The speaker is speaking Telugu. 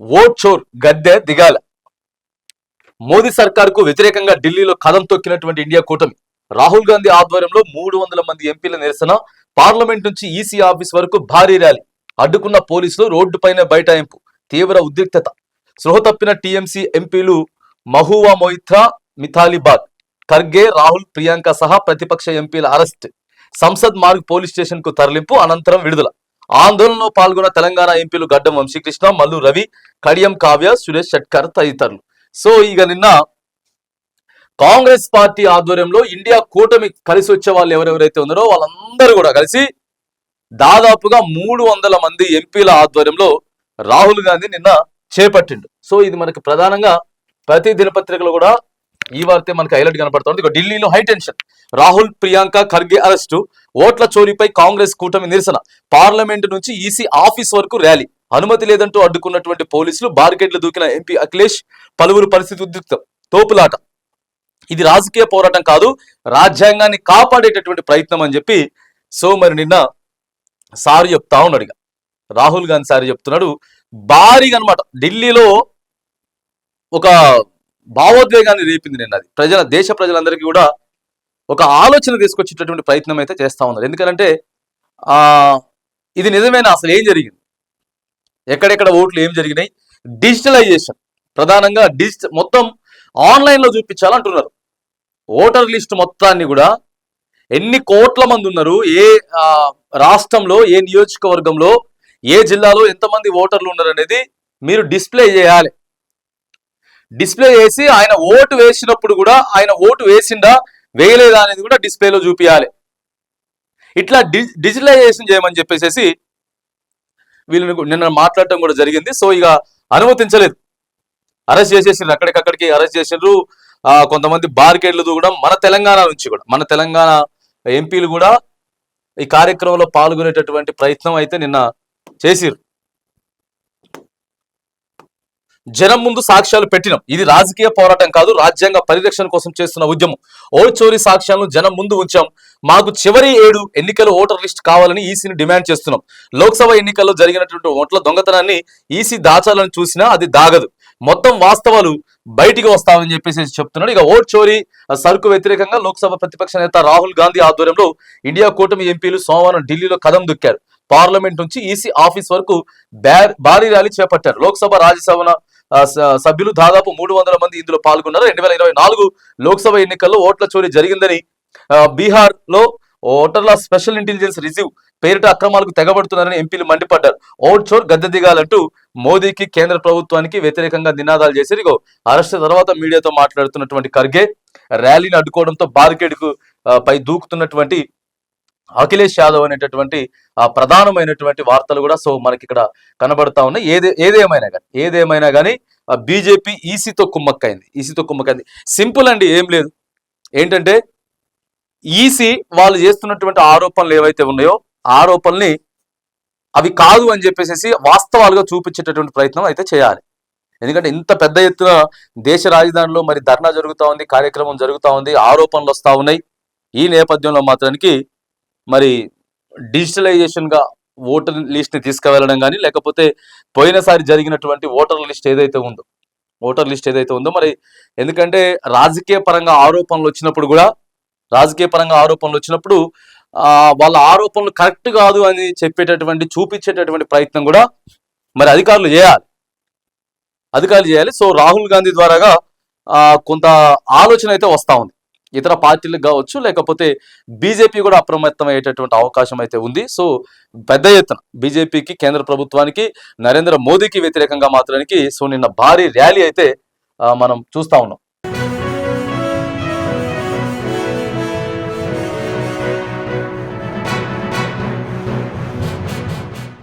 ఓట్ చోర్ గద్దె దిగాల. మోదీ సర్కార్కు వ్యతిరేకంగా ఢిల్లీలో కదం తొక్కినటువంటి ఇండియా కూటమి. రాహుల్ గాంధీ ఆధ్వర్యంలో మూడు వందల మంది ఎంపీల నిరసన పార్లమెంట్ నుంచి ఈసీ ఆఫీస్ వరకు భారీ ర్యాలీ అడ్డుకున్న పోలీసులు రోడ్డుపైనే బైఠాయింపు తీవ్ర ఉద్రిక్తత. సృహ తప్పిన టీఎంసీ ఎంపీలు మహువా మొయిత్రా మిథాలీబాద్ ఖర్గే రాహుల్ ప్రియాంక సహా ప్రతిపక్ష ఎంపీల అరెస్ట్ సంసద్ మార్గ్ పోలీస్ స్టేషన్కు తరలింపు అనంతరం విడుదల. ఆందోళనలో పాల్గొన్న తెలంగాణ ఎంపీలు గడ్డం వంశీకృష్ణ మల్లు రవి కడియం కావ్య సురేష్ షట్కర్ తదితరులు. సో ఇక నిన్న కాంగ్రెస్ పార్టీ ఆధ్వర్యంలో ఇండియా కూటమి కలిసి వచ్చే వాళ్ళు ఎవరెవరైతే ఉన్నారో వాళ్ళందరూ కూడా కలిసి దాదాపుగా మూడు వందల మంది ఎంపీల ఆధ్వర్యంలో రాహుల్ గాంధీ నిన్న చేపట్టిండు. సో ఇది మనకి ప్రధానంగా ప్రతి దినపత్రికలో కూడా ఈ వార్తే మనకి హైలైట్ కనపడుతుంది. ఇక ఢిల్లీలో high tension. Rahul Priyanka Kharge arrest. ఓట్ల చోరీపై కాంగ్రెస్ కూటమి నిరసన. పార్లమెంటు నుంచి ఈసీ ఆఫీస్ వరకు ర్యాలీ. అనుమతి లేదంటూ అడ్డుకున్నటువంటి పోలీసులు బార్గెట్లు దూకిన ఎంపీ అఖిలేష్ పలువురు పరిస్థితి ఉద్రిక్తం. తోపులాట. ఇది రాజకీయ పోరాటం కాదు రాజ్యాంగాన్ని కాపాడేటటువంటి ప్రయత్నం అని చెప్పి సో మరి నిన్న సారి చెప్తా ఉన్నాడు రాహుల్ గాంధీ సార్ చెప్తున్నాడు. భారీగా అనమాట ఢిల్లీలో ఒక భావోద్వేగాన్ని రేపింది నేను అది ప్రజల దేశ ప్రజలందరికీ కూడా ఒక ఆలోచన తీసుకొచ్చేటటువంటి ప్రయత్నం అయితే చేస్తూ ఉన్నారు. ఎందుకంటే ఇది నిజమైన? అసలు ఏం జరిగింది? ఎక్కడెక్కడ ఓట్లు ఏం జరిగినాయి? డిజిటలైజేషన్. ప్రధానంగా డిజిటల్ మొత్తం ఆన్లైన్లో చూపించాలంటున్నారు. ఓటర్ లిస్ట్ మొత్తాన్ని కూడా ఎన్ని కోట్ల మంది ఉన్నారు? ఏ రాష్ట్రంలో ఏ నియోజకవర్గంలో ఏ జిల్లాలో ఎంతమంది ఓటర్లు ఉన్నారు అనేది మీరు డిస్ప్లే చేయాలి. డిస్ప్లే చేసి ఆయన ఓటు వేసినప్పుడు కూడా ఆయన ఓటు వేసిందా వేయలేదా అనేది కూడా డిస్ప్లేలో చూపించాలి ఇట్లా డిజిటలైజేషన్ చేయమని చెప్పేసి వీళ్ళని నిన్న మాట్లాడటం కూడా జరిగింది. సో ఇక అనుమతించలేదు. అరెస్ట్ చేసేసిండ్రు. అక్కడికక్కడికి అరెస్ట్ చేసిండ్రు. కొంతమంది బార్గేట్లు కూడా మన తెలంగాణ నుంచి కూడా మన తెలంగాణ ఎంపీలు కూడా ఈ కార్యక్రమంలో పాల్గొనేటటువంటి ప్రయత్నం అయితే నిన్న చేసిర్రు. జనం ముందు సాక్ష్యాలు పెట్టినాం. ఇది రాజకీయ పోరాటం కాదు రాజ్యాంగ పరిరక్షణ కోసం చేస్తున్న ఉద్యమం. ఓట్ చోరీ సాక్ష్యాలను జనం ముందు ఉంచాం. మాకు చివరి ఏడు ఎన్నికల ఓటర్ లిస్ట్ కావాలని ఈసీని డిమాండ్ చేస్తున్నాం. లోక్సభ ఎన్నికల్లో జరిగినటువంటి ఓట్ల దొంగతనాన్ని ఈసీ దాచాలని చూసినా అది దాగదు. మొత్తం వాస్తవాలు బయటికి వస్తామని చెప్పేసి చెప్తున్నాడు. ఇక ఓట్ చోరీ సరుకు వ్యతిరేకంగా లోక్సభ ప్రతిపక్ష నేత రాహుల్ గాంధీ ఆధ్వర్యంలో ఇండియా కూటమి ఎంపీలు సోమవారం ఢిల్లీలో కదం దుక్కారు. పార్లమెంట్ నుంచి ఈసీ ఆఫీస్ వరకు భారీ ర్యాలీ చేపట్టారు. లోక్సభ రాజ్యసభ సభ్యులు దాదాపు మూడు వందల మంది ఇందులో పాల్గొన్నారు. రెండు వేల ఇరవై నాలుగు లోక్సభ ఎన్నికల్లో ఓట్ల చోరీ జరిగిందని బీహార్లో ఓటర్ల స్పెషల్ ఇంటెలిజెన్స్ రిజీవ్ పేరిట అక్రమాలకు తెగబడుతున్నారని ఎంపీలు మండిపడ్డారు. ఓట్ చోర్ గద్దె దిగాలంటూ మోదీకి కేంద్ర ప్రభుత్వానికి వ్యతిరేకంగా నినాదాలు చేశారు. ఇగో అరెస్ట్ తర్వాత మీడియాతో మాట్లాడుతున్నటువంటి ఖర్గే ర్యాలీని అడ్డుకోవడంతో బారికేడ్కు పై దూకుతున్నటువంటి అఖిలేష్ యాదవ్ అనేటటువంటి ఆ ప్రధానమైనటువంటి వార్తలు కూడా సో మనకి ఇక్కడ కనబడతా ఉన్నాయి. ఏదే ఏదేమైనా కానీ ఏదేమైనా కానీ బీజేపీ ఈసీతో కుమ్మక్కైంది ఈసీతో కుమ్మక్కైంది. సింపుల్ అండి ఏం లేదు. ఏంటంటే ఈసీ వాళ్ళు చేస్తున్నటువంటి ఆరోపణలు ఏవైతే ఉన్నాయో ఆరోపణల్ని అవి కాదు అని చెప్పేసి వాస్తవాలుగా చూపించేటటువంటి ప్రయత్నం అయితే చేయాలి. ఎందుకంటే ఇంత పెద్ద ఎత్తున దేశ రాజధానిలో మరి ధర్నా జరుగుతూ ఉంది కార్యక్రమం జరుగుతూ ఉంది ఆరోపణలు వస్తూ ఉన్నాయి. ఈ నేపథ్యంలో మాత్రానికి మరి డిజిటలైజేషన్గా ఓటర్ లిస్ట్ని తీసుకువెళ్ళడం కానీ లేకపోతే పోయినసారి జరిగినటువంటి ఓటర్ లిస్ట్ ఏదైతే ఉందో ఓటర్ లిస్ట్ ఏదైతే ఉందో మరి ఎందుకంటే రాజకీయ పరంగా ఆరోపణలు వచ్చినప్పుడు కూడా రాజకీయ పరంగా ఆరోపణలు వచ్చినప్పుడు వాళ్ళ ఆరోపణలు కరెక్ట్ కాదు అని చెప్పేటటువంటి చూపించేటటువంటి ప్రయత్నం కూడా మరి అధికారులు చేయాలి. అధికారులు చేయాలి. సో రాహుల్ గాంధీ ద్వారాగా కొంత ఆలోచన అయితే వస్తూ ఉంది. ఇతర పార్టీలకు కావచ్చు లేకపోతే బీజేపీ కూడా అప్రమత్తం అయ్యేటటువంటి అవకాశం అయితే ఉంది. సో పెద్ద ఎత్తున బీజేపీకి కేంద్ర ప్రభుత్వానికి నరేంద్ర మోదీకి వ్యతిరేకంగా మాత్రానికి సో నిన్న భారీ ర్యాలీ అయితే మనం చూస్తా ఉన్నాం.